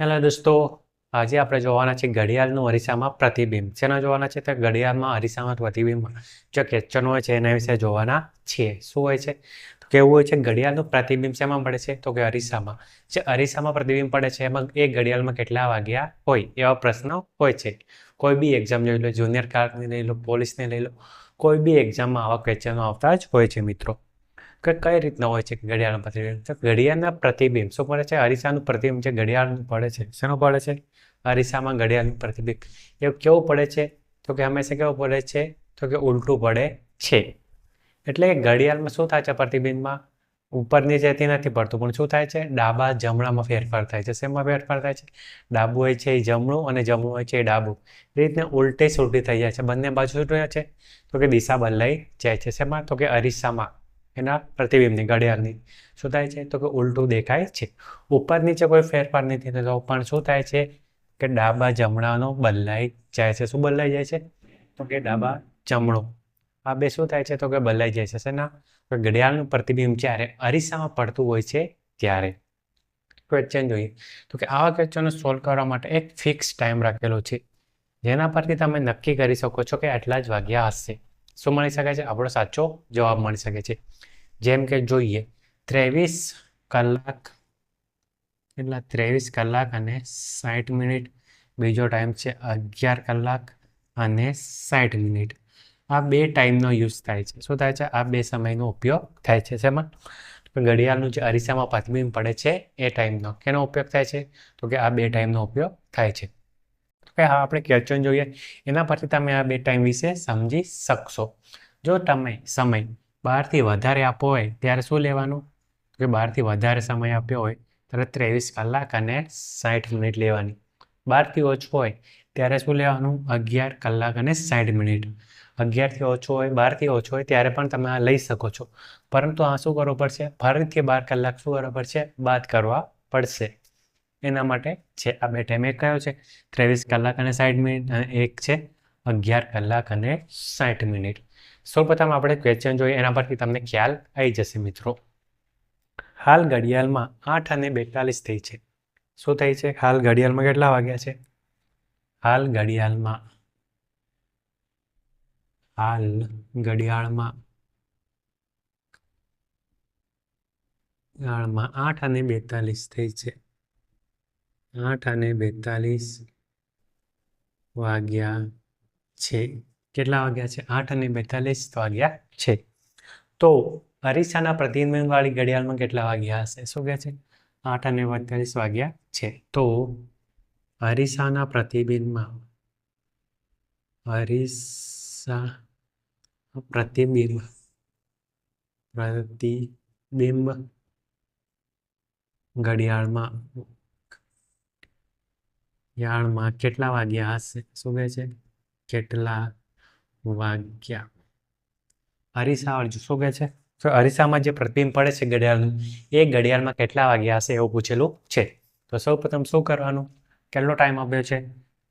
Hello દોસ્તો, આજે આપણે જોવાના છે ઘડિયાળનું અરીસામાં પ્રતિબિંબ. શેના જોવાના છે? તો ઘડિયાળમાં અરીસામાં પ્રતિબિંબ જે ક્વેશ્ચન હોય છે, એના વિશે જોવાના છીએ શું હોય છે? તો કેવું હોય છે? ઘડિયાળનું પ્રતિબિંબ શેમાં પડે છે? તો કે અરીસામાં. જે અરીસામાં પ્રતિબિંબ પડે છે, એમાં એ ઘડિયાળમાં કેટલા વાગ્યા હોય એવા પ્રશ્નો હોય છે. કોઈ બી એક્ઝામ જોઈ લો જુનિયર ક્લાર્કની લઈ લો પોલીસની લઈ લો, કોઈ બી એક્ઝામમાં આવા ક્વેશ્ચનો આવતા જ હોય છે મિત્રો. કે, કઈ રીતના હોય છે ઘડિયાળનું પ્રતિબિંબ? તો ઘડિયાળના પ્રતિબિંબ, શું પડે છે? અરીસાનું પ્રતિબિંબ જે ઘડિયાળનું પડે છે, શેનું પડે છે? અરીસામાં ઘડિયાળનું પ્રતિબિંબ. એ કેવું પડે છે? તો કે હંમેશા કેવું પડે છે? તો કે ઉલટું પડે છે. એટલે ઘડિયાળમાં શું થાય છે પ્રતિબિંબમાં? ઉપરની જેથી નથી પડતું, પણ શું થાય છે? ડાબા જમણામાં ફેરફાર થાય છે. શેમાં ફેરફાર થાય છે? ડાબું હોય છે એ જમણું અને જમણું હોય છે એ ડાબું. એ રીતને ઉલટે સુલટી થઈ જાય છે. બંને બાજુ શું છે? તો કે દિશા બદલાઈ જાય છે. શેમાં? તો કે અરીસામાં. એના પ્રતિબિંબની ઘડિયાળની શું થાય છે. તો કે ઉલટું દેખાય છે. ઉપર નીચે કોઈ ફેરફાર નથી થતો. પણ શું થાય છે કે ડાબા જમણાનો બદલાઈ જાય છે. શું બદલાઈ જાય છે? તો કે ડાબા જમણો. આ બે શું થાય છે? તો કે બદલાઈ જાય છે. શેના તો ઘડિયાળનું પ્રતિબિંબ જ્યારે અરીસામાં પડતું હોય છે ત્યારે. ક્વેશ્ચન જોઈએ. તો કે આવા ક્વેશ્ચનો સોલ્વ કરવા માટે એક ફિક્સ ટાઈમ રાખેલો છે. જેના પરથી તમે નક્કી કરી શકો છો કે આટલા જ વાગ્યા હશે. શું મળી શકે છે? આપણો સાચો જવાબ મળી શકે છે. જેમ કે જોઈએ, ત્રેવીસ કલાક એટલા ત્રેવીસ કલાક અને સાઠ મિનિટ. બીજો ટાઈમ છે અગિયાર કલાક અને સાઠ મિનિટ. આ બે ટાઈમનો યુઝ થાય છે. શું થાય છે? આ બે સમયનો ઉપયોગ થાય છે. શેમાં? ઘડિયાળનું જે અરીસામાં પ્રતિબિંબ પડે છે એ ટાઈમનો કેનો ઉપયોગ થાય છે? તો કે આ બે ટાઈમનો ઉપયોગ થાય છે. કે હા આપણે ક્વેશ્ચન જોઈએ. એના પરથી તમે આ બે ટાઈમ વિશે સમજી શકશો. જો તમે સમય બારથી વધારે આપવો હોય, ત્યારે શું લેવાનું? કે બારથી વધારે સમય આપ્યો હોય, ત્યારે ત્રેવીસ કલાક અને સાઠ મિનિટ લેવાની. બારથી ઓછું હોય, ત્યારે શું લેવાનું? અગિયાર કલાક અને સાઠ મિનિટ. અગિયારથી ઓછો હોય, બારથી ઓછો હોય, ત્યારે પણ તમે આ લઈ શકો છો. પરંતુ આ શું કરવું પડશે? ફરીથી બાર કલાક શું કરવું પડશે? બાદ કરવા પડશે. એના માટે છે, આ બે ટાઈમ એક કયો છે? ત્રેવીસ કલાક અને સાઠ મિનિટ એક છે, અગિયાર કલાક અને સાઠ મિનિટ. સૌપ્રથમ આપણે ક્વેશ્ચન જોઈએ, એના પરથી તમને ખ્યાલ આવી જશે મિત્રો. હાલ ઘડિયાળમાં આઠ અને બેતાલીસ થઈ છે. શું થઈ છે? હાલ ઘડિયાળમાં કેટલા વાગ્યા છે? હાલ ઘડિયાળમાં હાલ ઘડિયાળમાં ગાળમાં આઠ અને બેતાલીસ થઈ છે. આઠ અને બેતાલીસ વાગ્યા છે. કેટલા વાગ્યા છે? આઠ અને બેતાલીસ વાગ્યા છે. તો અરીસાના પ્રતિબિંબવાળી ઘડિયાળમાં કેટલા વાગ્યા હશે? શું કહે છે? આઠ અને બેતાલીસ વાગ્યા છે. તો અરીસાના પ્રતિબિંબમાં, અરીસા પ્રતિબિંબ પ્રતિબિંબ ઘડિયાળમાં ઘડિયાળમાં કેટલા વાગ્યા હશે? શું કહે છે? કેટલા વાગ્યા. અરીસા શું કહે છે. તો અરીસામાં જે પ્રતિબિંબ પડે છે ઘડિયાળનું, એ ઘડિયાળમાં કેટલા વાગ્યા હશે એવું પૂછેલું છે. તો સૌપ્રથમ શું કરવાનું? કેટલો ટાઈમ આપ્યો છે?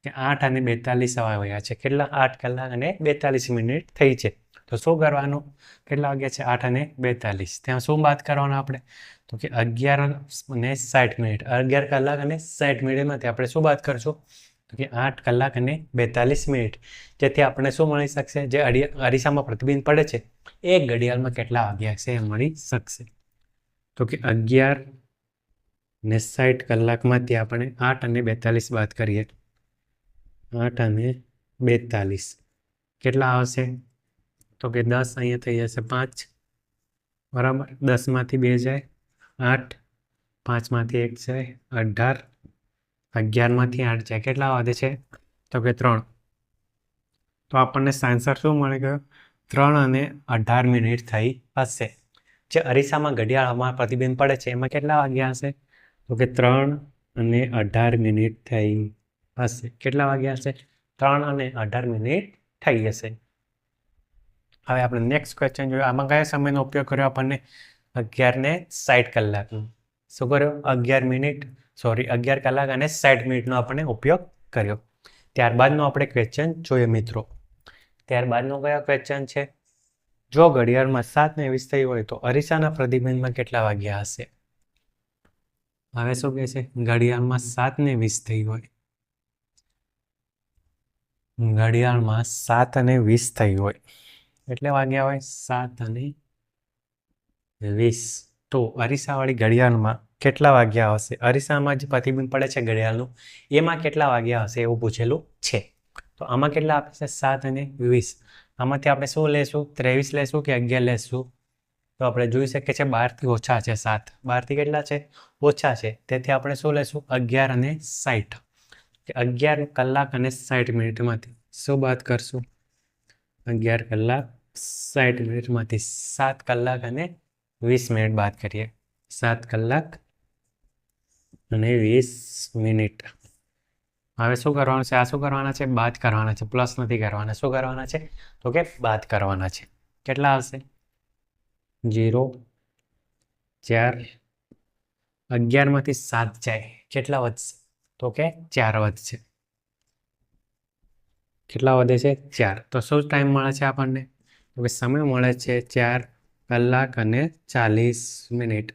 કે આઠ અને બેતાલીસ વાગ્યા છે. કેટલા? આઠ કલાક અને બેતાલીસ મિનિટ થઈ છે. તો શું કરવાનું? કેટલા વાગ્યા છે? આઠ અને બેતાલીસ. ત્યાં શું વાત કરવાનું આપણે? તો કે અગિયાર અને સાઠ મિનિટ. અગિયાર કલાક અને સાઠ મિનિટમાંથી આપણે શું વાત કરશું? તો કે આઠ કલાક અને બેતાલીસ મિનિટ. જેથી આપણને શું મળી શકશે? જે અરીસામાં પ્રતિબિંબ પડે છે, એ ઘડિયાળમાં કેટલા વાગ્યા છે એ મળી શકશે. તો કે અગિયાર ને સાઠ કલાકમાંથી આપણે આઠ અને બેતાલીસ વાત કરીએ. આઠ અને બેતાલીસ. કેટલા આવશે? તો કે દસ અહીંયા થઈ જશે પાંચ. બરાબર? દસમાંથી બે જાય, આઠ. પાંચમાંથી એક જાય, અઢાર. અગિયારમાંથી આઠ જાય કેટલા વધે છે? તો કે ત્રણ. તો આપણને આન્સર શું મળે ગયો. ત્રણ અને અઢાર મિનિટ થઈ હશે. જે અરીસામાં ઘડિયાળમાં પ્રતિબિંબ પડે છે, એમાં કેટલા વાગ્યા હશે? તો કે ત્રણ અને અઢાર મિનિટ થઈ હશે. કેટલા વાગ્યા હશે? ત્રણ અને અઢાર મિનિટ થઈ હશે. હવે આપણે નેક્સ્ટ ક્વેશ્ચન જોયું આમાં કયા સમયનો ઉપયોગ કર્યો આપણને? અગિયારને સાઠ કલાકનો. શું કર્યો? અગિયાર મિનિટ સોરી, અગિયાર કલાક અને સાઠ મિનિટનો આપણે ઉપયોગ કર્યો. ત્યારબાદનો આપણે ક્વેશ્ચન જોઈએ મિત્રો. ત્યારબાદનો કયો ક્વેશ્ચન છે? જો ઘડિયાળમાં સાત ને વીસ થઈ હોય તો અરીસાના પ્રતિબિંબમાં કેટલા વાગ્યા હશે? હવે શું કહે છે ઘડિયાળમાં સાત ને વીસ થઈ હોય. ઘડિયાળમાં સાત અને વીસ થઈ હોય. એટલે વાગ્યા હોય સાત અને વીસ. તો અરીસાવાળી ઘડિયાળમાં કેટલા વાગ્યા હશે? અરીસામાં જે પ્રતિબિંબ પડે છે ઘડિયાળનું, એમાં કેટલા વાગ્યા હશે એવું પૂછેલું છે. તો આમાં કેટલા આપે છે? સાત અને વીસ. આમાંથી આપણે શું લેશું? ત્રેવીસ લેશું કે અગિયાર લેશું? તો આપણે જોઈ શકીએ છીએ બારથી ઓછા છે સાત. બારથી કેટલા છે? ઓછા છે. તેથી આપણે શું લેશું? અગિયાર અને સાઠ કે અગિયાર કલાક અને સાઠ મિનિટમાંથી. શું વાત કરશું? અગિયાર કલાક સાઠ મિનિટમાંથી. સાત કલાક અને વીસ મિનિટ બાદ કરીએ. સાત કલાક અને વીસ મિનિટ. હવે શું કરવાનું છે? આ શું કરવાના છે? બાદ કરવાના છે. પ્લસ નથી કરવાના. શું કરવાના છે? તો કે બાદ કરવાના છે. કેટલા આવશે? જીરો ચાર અગિયારમાંથી સાત જાય. કેટલા વધશે? તો કે ચાર વધશે. કેટલા વધે છે? ચાર. તો શું ટાઈમ મળે છે આપણને? તો કે સમય મળે છે ચાર કલાક અને ચાલીસ મિનિટ.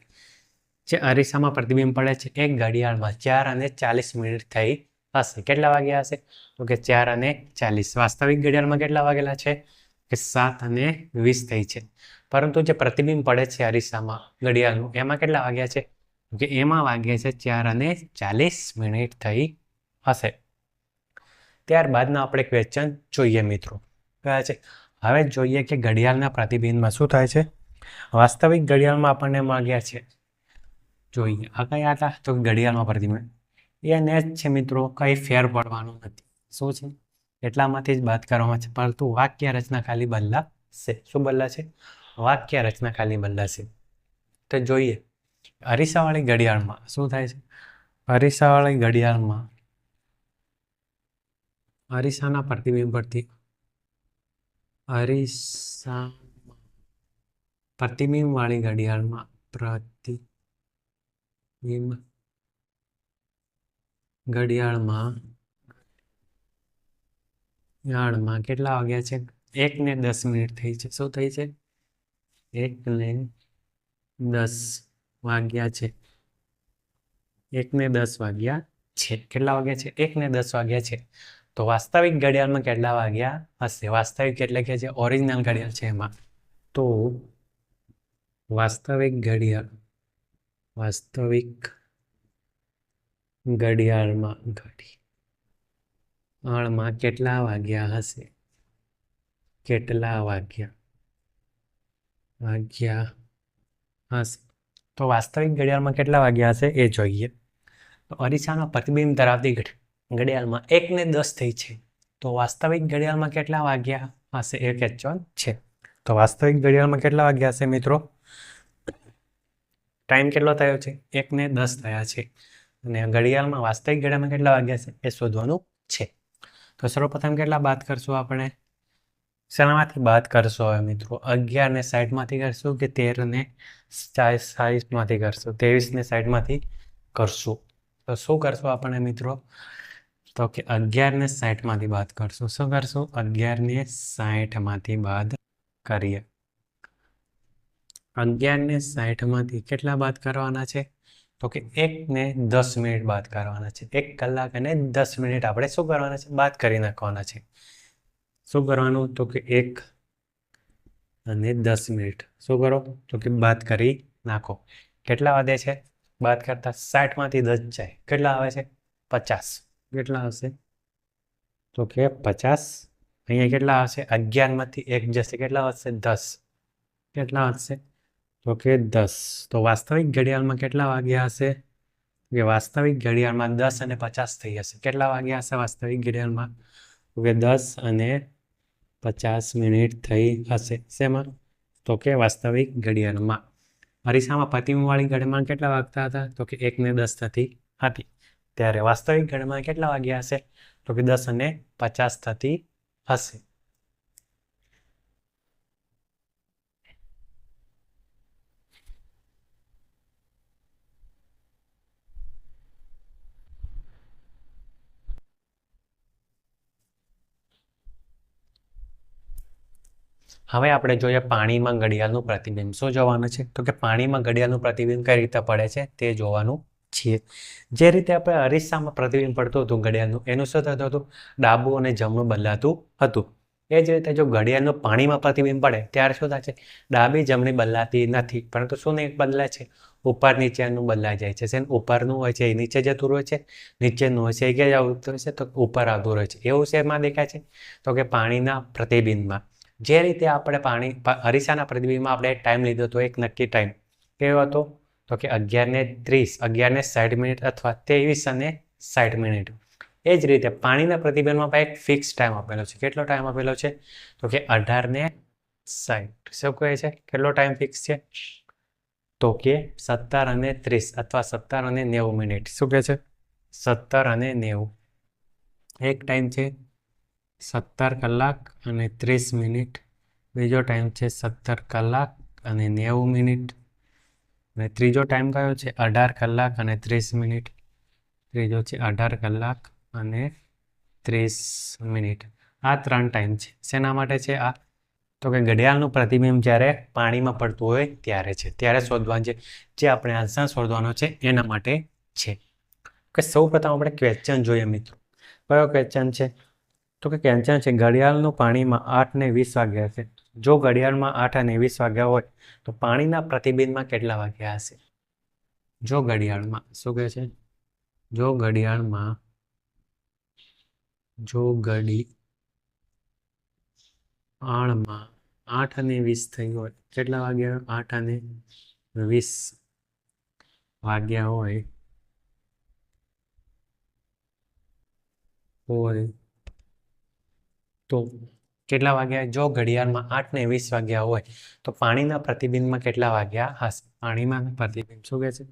જે અરીસામાં પ્રતિબિંબ પડે છે એક ઘડિયાળમાં ચાર અને ચાલીસ મિનિટ થઈ હશે. કેટલા વાગ્યા હશે? તો કે ચાર અને ચાલીસ. વાસ્તવિક ઘડિયાળમાં કેટલા વાગેલા છે? કે સાત અને વીસ થઈ છે. પરંતુ જે પ્રતિબિંબ પડે છે અરીસામાં ઘડિયાળનું, એમાં કેટલા વાગ્યા છે? કે એમાં વાગ્યા છે ચાર અને ચાલીસ મિનિટ થઈ હશે. ત્યારબાદના આપણે ક્વેશ્ચન જોઈએ મિત્રો. કયા છે? હવે જોઈએ કે ઘડિયાળના પ્રતિબિંબમાં શું થાય છે? વાસ્તવિક ઘડિયાળમાં આપણને માગ્યા છે. જોઈએ આ કયા હતા તો ઘડિયાળમાં પ્રતિબિંબ એને જ છે મિત્રો, કંઈ ફેર પડવાનું નથી. શું છે? એટલામાંથી જ વાત કરવામાં છે. પરંતુ વાક્ય રચના ખાલી બદલાશે શું બદલાશે વાક્ય રચના ખાલી બદલાશે તો જોઈએ, અરીસાવાળી ઘડિયાળમાં શું થાય છે? અરીસાવાળી ઘડિયાળમાં અરીસાના પ્રતિબિંબ પરથી અરીસામાં પ્રતિબિંબવાળી ઘડિયાળમાં પ્રતિબિંબ ઘડિયાળમાં ઘડિયાળમાં કેટલા વાગ્યા છે? એક ને દસ મિનિટ થઈ છે. શું થઈ છે? એક ને દસ વાગ્યા છે. એક ને દસ વાગ્યા છે. કેટલા વાગ્યા છે? એક ને દસ વાગ્યા છે. તો વાસ્તવિક ઘડિયાળમાં કેટલા વાગ્યા હશે? વાસ્તવિક એટલે કે જે ઓરિજિનલ ઘડિયાળ છે એમાં. તો વાસ્તવિક ઘડિયાળ. વાસ્તવિક ઘડિયાળમાં ઘડિયાળમાં કેટલા વાગ્યા હશે? કેટલા વાગ્યા? વાગ્યા હશે. તો વાસ્તવિક ઘડિયાળમાં કેટલા વાગ્યા હશે એ જોઈએ. તો અરીસાના પ્રતિબિંબ ધરાવતી ઘડિયાળમાં એક ને દસ થઈ છે. તો વાસ્તવિક ઘડિયાળમાં કેટલા વાગ્યા હશે એ ક્વેશ્ચન છે. તો વાસ્તવિક ઘડિયાળમાં કેટલા વાગ્યા હશે મિત્રો? ટાઈમ કેટલો થયો છે? એક ને દસ થયા છે. અને ઘડિયાળમાં વાસ્તવિક ઘડિયાળમાં કેટલા વાગ્યા છે? એ શોધવાનું છે. તો સર્વપ્રથમ કેટલા બાદ કરશું આપણે? શેનામાંથી બાદ કરશો હવે મિત્રો? અગિયાર ને સાઠમાંથી કરશું કે તેર ને સાઠમાંથી કરશું? ત્રેવીસ ને સાઠમાંથી કરશું. તો શું કરશું આપણે મિત્રો? તો કે અગિયાર ને સાઠમાંથી બાદ કરશું. શું કરશું? અગિયાર ને સાઠમાંથી બાદ કરીએ. અગિયાર ને સાઠમાંથી કેટલા બાદ કરવાના છે? તો કે એક ને દસ મિનિટ બાદ કરવાના છે. એક કલાક અને દસ મિનિટ આપણે શું કરવાના છે? બાદ કરી નાખવાના છે. શું કરવાનું? તો કે એક અને દસ મિનિટ. શું કરો? તો કે બાદ કરી નાખો. કેટલા વધે છે? બાદ કરતા સાઠમાંથી દસ જાય. કેટલા આવે છે? પચાસ. કેટલા આવશે તો કે પચાસ. અહીંયા કેટલા આવશે અગિયારમાંથી એક જશે. કેટલા વધશે? દસ. કેટલા વધશે? તો કે દસ. તો વાસ્તવિક ઘડિયાળમાં કેટલા વાગ્યા હશે? કે વાસ્તવિક ઘડિયાળમાં દસ અને પચાસ થઈ હશે. કેટલા વાગ્યા હશે વાસ્તવિક ઘડિયાળમાં? તો કે દસ અને પચાસ મિનિટ થઈ હશે. શેમાં? તો કે વાસ્તવિક ઘડિયાળમાં. અરીસામાં પતિમવાળી ઘડિયાળમાં કેટલા વાગતા હતા? તો કે એક ને દસ થતી હતી. ત્યારે વાસ્તવિક ઘડિયાળમાં કેટલા વાગ્યા હશે? તો કે દસ અને પચાસ થતી હશે. હવે આપણે જોઈએ પાણીમાં ઘડિયાળનું પ્રતિબિંબ. શું જોવાનું છે? તો કે પાણીમાં ઘડિયાળનું પ્રતિબિંબ કઈ રીતે પડે છે? તે જોવાનું છીએ જે રીતે આપણે અરીસામાં પ્રતિબિંબ પડતું હતું ઘડિયાળનું, એનું શું થતું હતું? ડાબું અને જમણું બદલાતું હતું. એ જ રીતે જો ઘડિયાળનું પાણીમાં પ્રતિબિંબ પડે, ત્યારે શું થાય છે? ડાબી, જમણી બદલાતી નથી. પરંતુ શું નહીં બદલાય છે? ઉપર નીચેનું બદલાઈ જાય છે. જેમ ઉપરનું હોય છે, એ નીચે જતું રહે છે. નીચેનું હોય છે એ ક્યાં આવતું હોય છે, તો ઉપર આવતું રહે છે. એવું શેમાં દેખાય છે? તો કે પાણીના પ્રતિબિંબમાં. જે રીતે આપણે પાણી અરીસાના પ્રતિબિંબમાં આપણે ટાઈમ લીધો હતો એક નક્કી ટાઈમ કેવો હતો? તો કે અગિયારને ત્રીસ, અગિયારને સાઠ મિનિટ અથવા ત્રેવીસ અને સાઠ મિનિટ. એ જ રીતે પાણીના પ્રતિબિંબમાં પણ એક ફિક્સ ટાઈમ આપેલો છે. કેટલો ટાઈમ આપેલો છે? તો કે અઢારને સાઠ શું કહે છે? કેટલો ટાઈમ ફિક્સ છે? તો કે સત્તર અને ત્રીસ અથવા સત્તર અને નેવું મિનિટ. શું કહે છે? સત્તર અને નેવું. એક ટાઈમ છે સત્તર કલાક અને ત્રીસ મિનિટ. બીજો ટાઈમ છે સત્તર કલાક અને નેવું મિનિટ. અને ત્રીજો ટાઈમ કયો છે? અઢાર કલાક અને ત્રીસ મિનિટ. ત્રીજો છે અઢાર કલાક અને ત્રીસ મિનિટ. આ ત્રણ ટાઈમ છે. શેના માટે છે આ? તો કે ઘડિયાળનું પ્રતિબિંબ જ્યારે પાણીમાં પડતું હોય ત્યારે છે. ત્યારે શોધવાનું છે. જે આપણે આન્સર શોધવાનો છે એના માટે છે. કે સૌ પ્રથમ આપણે ક્વેશ્ચન જોઈએ મિત્રો. કયો ક્વેશ્ચન છે? તો કે ક્વેશ્ચન છે, ઘડિયાળનું પાણીમાં આઠ ને વીસ વાગ્યા હશે. જો ઘડિયાળમાં આઠ અને વીસ વાગ્યા હોય, તો પાણીના પ્રતિબિંબમાં કેટલા વાગ્યા હશે? જો ઘડિયાળમાં, શું કહે છે? જો ઘડિયાળમાં, જો ઘડી આણમાં આઠ અને વીસ થઈ હોય, કેટલા વાગ્યા? આઠ અને વીસ વાગ્યા હોય હોય તો કેટલા વાગ્યા? જો ઘડિયાળમાં આઠ ને વીસ વાગ્યા હોય, તો પાણીના પ્રતિબિંબમાં કેટલા વાગ્યા? હશે પાણીમાં પ્રતિબિંબ શું કહે છે?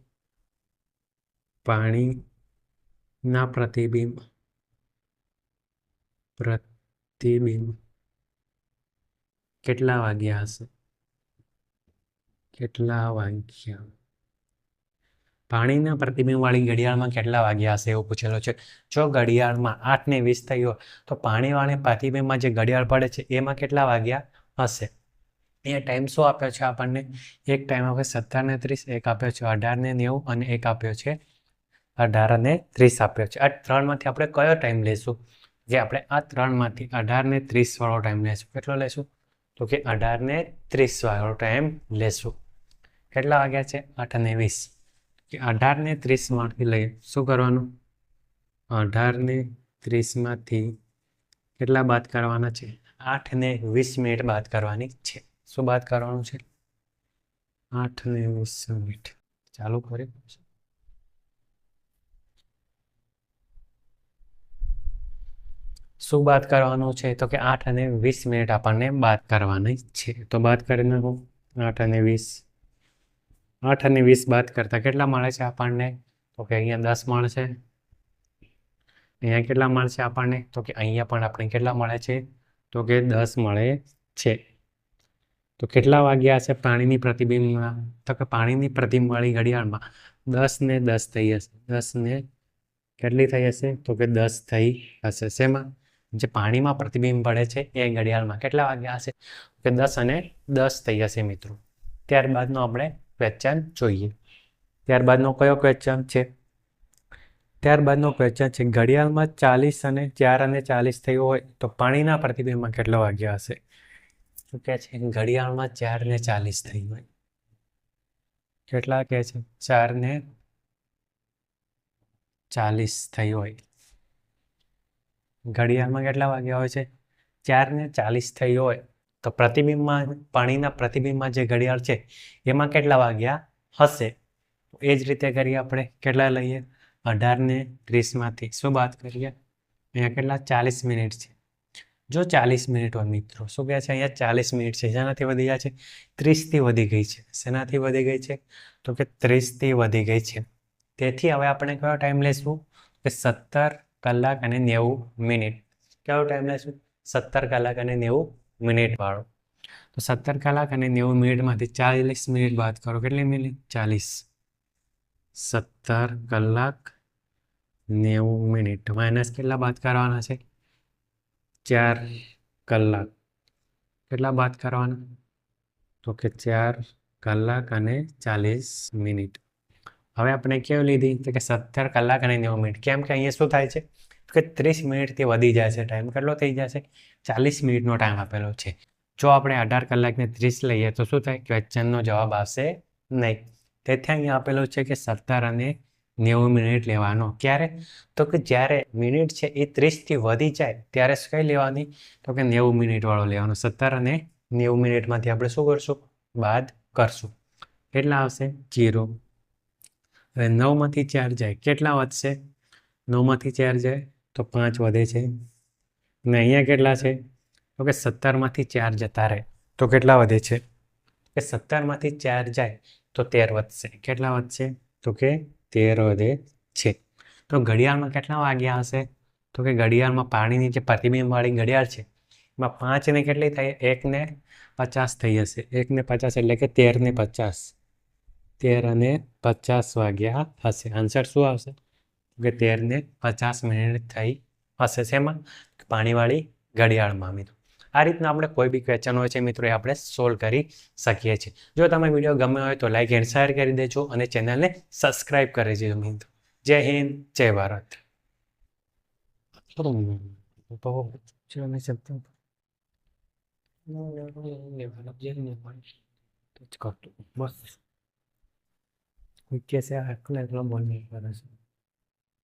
પાણીના પ્રતિબિંબ પ્રતિબિંબ કેટલા વાગ્યા હશે? કેટલા વાગ્યા? પાણીના પ્રતિબિંબવાળી ઘડિયાળમાં કેટલા વાગ્યા હશે એવું પૂછેલો છે. જો ઘડિયાળમાં આઠ ને વીસ થઈ હોય, તો પાણીવાળી પ્રતિબિંબમાં જે ઘડિયાળ પડે છે, એમાં કેટલા વાગ્યા હશે? એ ટાઈમ શું આપ્યો છે આપણને? એક ટાઈમ આપણે સત્તર ને ત્રીસ, એક આપ્યો છે અઢાર ને નેવું અને એક આપ્યો છે અઢાર અને ત્રીસ આપ્યો છે. આ ત્રણમાંથી આપણે કયો ટાઈમ લેશું? જે આપણે આ ત્રણમાંથી અઢાર ને ત્રીસ વાળો ટાઈમ લેશું. કેટલો લેશું? તો કે અઢાર ને ત્રીસ વાળો ટાઈમ લેશું. કેટલા વાગ્યા છે? આઠ અને વીસ. કે અઢાર ને ત્રીસમાંથી લઈએ. શું કરવાનું? અઢાર ને ત્રીસમાંથી કેટલા બાદ કરવાના છે? આઠ ને વીસ મિનિટ બાદ કરવાની છે. શું બાદ કરવાનું છે? આઠ ને વીસ મિનિટ. ચાલુ કરી શું બાદ કરવાનું છે? તો કે આઠ અને વીસ મિનિટ આપણને બાદ કરવાની છે. તો બાદ કરી નાખું. આઠ અને વીસ આઠ અને વીસ બાદ કરતાં કેટલા મળે છે આપણને? તો કે અહીંયા દસ મળશે. અહીંયા કેટલા મળશે આપણને? તો કે અહીંયા પણ આપણે કેટલા મળે છે? તો કે દસ મળે છે. તો કેટલા વાગ્યા હશે પાણીની પ્રતિબિંબમાં તો કે પાણીની પ્રતિબિંબવાળી ઘડિયાળમાં દસ ને દસ થઈ હશે. દસ ને કેટલી થઈ હશે? તો કે દસ થઈ હશે. શેમાં? જે પાણીમાં પ્રતિબિંબ પડે છે એ ઘડિયાળમાં. કેટલા વાગ્યા હશે? કે દસ અને દસ થઈ હશે મિત્રો. ત્યારબાદનો આપણે ક્વેશ્ચન જોઈએ. ત્યારબાદનો કયો ક્વેશ્ચન છે? ત્યારબાદનો ક્વેશ્ચન છે, ઘડિયાળમાં ચાલીસ અને ચાર અને ચાલીસ થયું હોય તો પાણીના પ્રતિબિંબમાં કેટલો વાગ્યા હશે? તો કહે છે, ઘડિયાળમાં ચાર ને ચાલીસ થઈ હોય. કેટલા કહે છે? ચાર ને ચાલીસ થઈ હોય. ઘડિયાળમાં કેટલા વાગ્યા હોય છે? ચાર ને ચાલીસ થઈ હોય. તો પ્રતિબિંબમાં, પાણીના પ્રતિબિંબમાં જે ઘડિયાળ છે, એમાં કેટલા વાગ્યા હશે? એ જ રીતે કરીએ આપણે. કેટલા લઈએ? અઢાર ને ત્રીસમાંથી. શું વાત કરીએ? અહીંયા કેટલા? ચાલીસ મિનિટ છે. જો ચાલીસ મિનિટ હોય મિત્રો, શું કહે છે? અહીંયા ચાલીસ મિનિટ છે. જેનાથી વધી ગયા છે? ત્રીસથી વધી ગઈ છે. શેનાથી વધી ગઈ છે? તો કે ત્રીસથી વધી ગઈ છે. તેથી હવે આપણે કયો ટાઈમ લઈશું કે સત્તર કલાક અને નેવું મિનિટ. કયો ટાઈમ લઈશું સત્તર કલાક અને નેવું મિનિટ વાળો. તો સત્તર કલાક અને નેવું મિનિટમાંથી ચાલીસ મિનિટ બાદ કરો. કેટલી મિનિટ? ચાલીસ. સત્તર કલાક નેવું મિનિટ. માઇનસ કેટલા બાદ કરવાના છે? ચાર કલાક. કેટલા બાદ કરવાના? તો કે ચાર કલાક અને ચાલીસ મિનિટ. હવે આપણે કેવું લીધી? તો કે સત્તર કલાક અને નેવું મિનિટ. કેમ કે અહીંયા શું થાય છે? કે ત્રીસ મિનિટથી વધી છે ટાઈમ કેટલો થઈ જશે? ચાલીસ મિનિટનો ટાઈમ આપેલો છે. જો આપણે અઢાર કલાકને ત્રીસ લઈએ તો શું થાય? ક્વેશ્ચનનો જવાબ આવશે નહીં. તેથી અહીંયા આપેલો છે કે સત્તર અને નેવું મિનિટ લેવાનો. ક્યારે? તો કે જ્યારે મિનિટ છે એ ત્રીસથી વધી જાય, ત્યારે કઈ લેવાની? તો કે નેવું મિનિટવાળો લેવાનો. સત્તર અને નેવું મિનિટમાંથી આપણે શું કરશું? બાદ કરશું. કેટલા આવશે? જીરો. હવે નવમાંથી ચાર જાય. કેટલા વધશે? નવમાંથી ચાર જાય. તો પાંચ વધે છે. અને અહીંયા કેટલા છે? તો કે સત્તરમાંથી ચાર જતા રહે. તો કેટલા વધે છે? કે સત્તરમાંથી ચાર જાય તો તેર વધશે. કેટલા વધશે? તો કે તેર વધે છે. તો ઘડિયાળમાં કેટલા વાગ્યા હશે? તો કે ઘડિયાળમાં પાણીની જે પ્રતિબિંબવાળી ઘડિયાળ છે, એમાં પાંચને કેટલી થઈ? એકને પચાસ થઈ જશે એકને પચાસ એટલે કે તેરને પચાસ. તેર અને પચાસ વાગ્યા હશે. આન્સર શું આવશે? કે તેરને પચાસ મિનિટ થઈ હશે શેમાં પાણીવાળી ઘડિયાળમાં મિત્રો આ રીતના આપણે કોઈ બી ક્વેશ્ચન હોય છે મિત્રો એ આપણે સોલ્વ કરી શકીએ છીએ જો તમે વિડીયો ગમ્યો હોય તો લાઈક એન્ડ શેર કરી દેજો અને ચેનલને સબસ્ક્રાઈબ કરી દેજો મિત્રો જય હિન્દ જય ભારત બસ कैसे अकेला अकेला बोलने वाला है